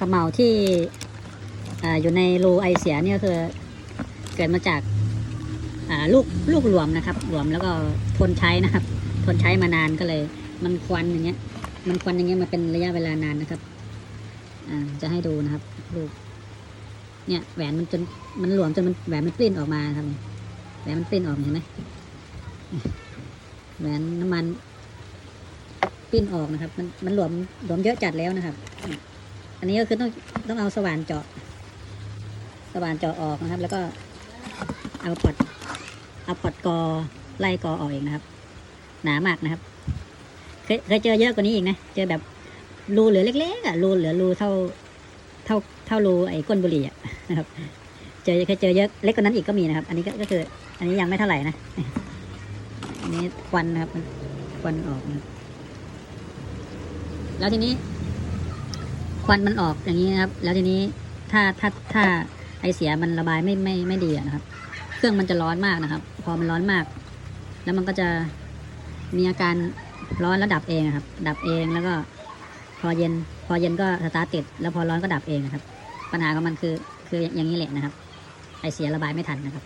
ขมเหลาที่อ่าอยู่ในรูไอเสียเนี่ยคือเกิดมาจากาลูกลูกหลวมนะครับ หลวมแล้วก็ทนใช้นะครับ ทนใช้มานานก็เลย มันควันอย่างเงี้ย มันควันอย่างเงี้ยมาเป็นระยะเวลานานนะครับจะให้ดูนะครับลูกเนี่ยแหวนมันจนมันหลวมจนมันแหวนมันปลิ้นออกมาครับแหวนมันปลิ้นออกเห็นไหมแหวนน้ำมันปิ้นออกนะครับ มันมันหลวมหลวมเยอะจัดแล้วนะครับ อันนี้ก็คือต้องต้องเอาสว่านเจาะ สว่านเจาะออกนะครับ แล้วก็เอาพอดเอาพอดกอไล่กอออกเองนะครับ หนามากนะครับ เคยเคยเจอเยอะกว่านี้อีกนะ เจอแบบรูเหลือเล็กๆอะรูเหลือรูเท่าเท่าเท่ารูไอ้ก้นบุหรี่อะนะครับ เจอเคยเจอเยอะเล็กกว่านั้นอีกก็มีนะครับ อันนี้ก็คือ อันนี้ยังไม่เท่าไหร่นะอันนี้ควันนะครับควันออกนะแล้วทีนี้ วันมันออกอย่างนี้นะครับ แล้วทีนี้ถ้าถ้าถ้าไอเสียมันระบายไม่ไม่ไม่ดีนะครับ เครื่องมันจะร้อนมากนะครับ พอมันร้อนมาก แล้วมันก็จะมีอาการร้อนแล้วดับเองครับ ดับเองแล้วก็ พอเย็น พอเย็นก็สตาร์ทติด แล้วพอร้อนก็ดับเองนะครับ ปัญหาของมันคือคืออย่างนี้แหละนะครับ ไอเสียระบายไม่ทันนะครับ